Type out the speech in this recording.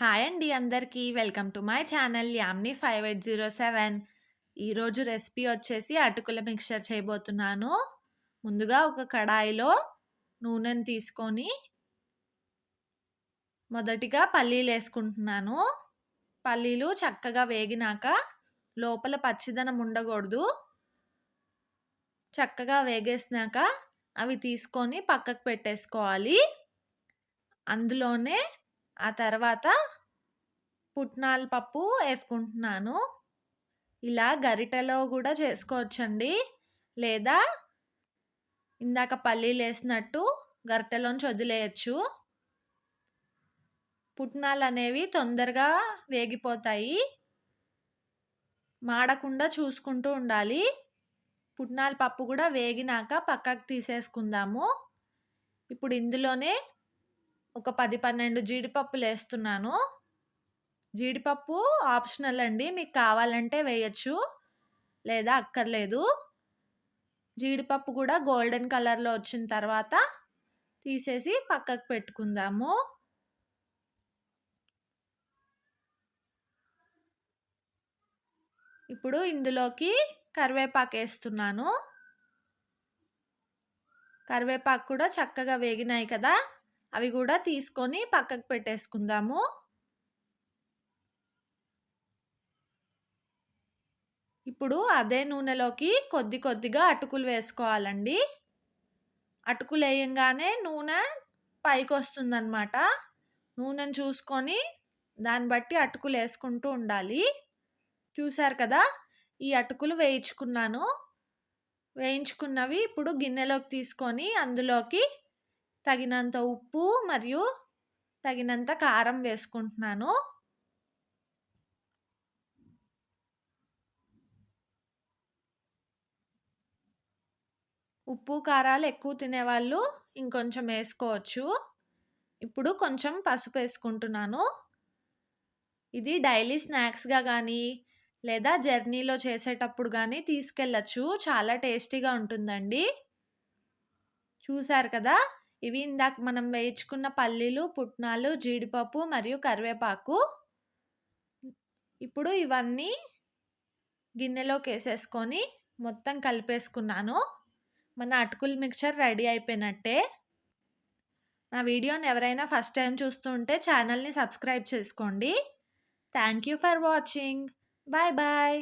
Hi అండి అందరికీ. Welcome to my channel Yamini five eight zero seven. ఈరోజు రెసిపీ వచ్చేసి అటుకుల మిక్చర్ చేయబోతున్నాను. ముందుగా ఒక కడాయిలో నూనెను తీసుకొని మొదటిగా పల్లీలు వేసుకుంటున్నాను. పల్లీలు చక్కగా వేగినాక లోపల పచ్చిదనం ఉండకూడదు. చక్కగా వేగేసినాక అవి తీసుకొని పక్కకు పెట్టేసుకోవాలి. అందులోనే ఆ తర్వాత పుట్నాల పప్పు వేసుకుంటున్నాను. ఇలా గరిటెలో కూడా చేసుకోవచ్చండి. లేదా ఇందాక పల్లీలు వేసినట్టు గరిటెలోంచి వదిలేయచ్చు. పుట్నాలు అనేవి తొందరగా వేగిపోతాయి. మాడకుండా చూసుకుంటూ ఉండాలి. పుట్నాల పప్పు కూడా వేగినాక పక్కకు తీసేసుకుందాము. ఇప్పుడు ఇందులోనే ఒక పది పన్నెండు జీడిపప్పులు వేస్తున్నాను జీడిపప్పు ఆప్షనల్ అండి. మీకు కావాలంటే వేయచ్చు. లేదా అక్కర్లేదు. జీడిపప్పు కూడా గోల్డెన్ కలర్లో వచ్చిన తర్వాత తీసేసి పక్కకు పెట్టుకుందాము. ఇప్పుడు ఇందులోకి కరివేపాకు వేస్తున్నాను. కరివేపాకు కూడా చక్కగా వేగినాయి కదా. అవి కూడా తీసుకొని పక్కకు పెట్టేసుకుందాము. ఇప్పుడు అదే నూనెలోకి కొద్ది కొద్దిగా అటుకులు వేసుకోవాలండి. అటుకులు వేయంగానే నూనె పైకి వస్తుందన్నమాట. నూనెను చూసుకొని దాన్ని బట్టి అటుకులు వేసుకుంటూ ఉండాలి. చూశారు కదా ఈ అటుకులు వేయించుకున్నాను. వేయించుకున్నవి ఇప్పుడు గిన్నెలోకి తీసుకొని అందులోకి తగినంత ఉప్పు మరియు తగినంత కారం వేసుకుంటున్నాను. ఉప్పు కారాలు ఎక్కువ తినేవాళ్ళు ఇంకొంచెం వేసుకోవచ్చు. ఇప్పుడు కొంచెం పసుపు వేసుకుంటున్నాను. ఇది డైలీ స్నాక్స్గా కానీ లేదా జర్నీలో చేసేటప్పుడు కానీ తీసుకెళ్ళచ్చు. చాలా టేస్టీగా ఉంటుందండి. చూసారు కదా? ఇవి ఇందాక మనం వేయించుకున్న పల్లీలు పుట్నాలు జీడిపప్పు మరియు కరివేపాకు. ఇప్పుడు ఇవన్నీ గిన్నెలోకి వేసేసుకొని మొత్తం కలిపేసుకున్నాను. మన అటుకుల మిక్చర్ రెడీ అయిపోయినట్టే. నా వీడియోని ఎవరైనా ఫస్ట్ టైం చూస్తుంటే ఛానల్ని సబ్స్క్రైబ్ చేసుకోండి. Thank you for watching. Bye bye.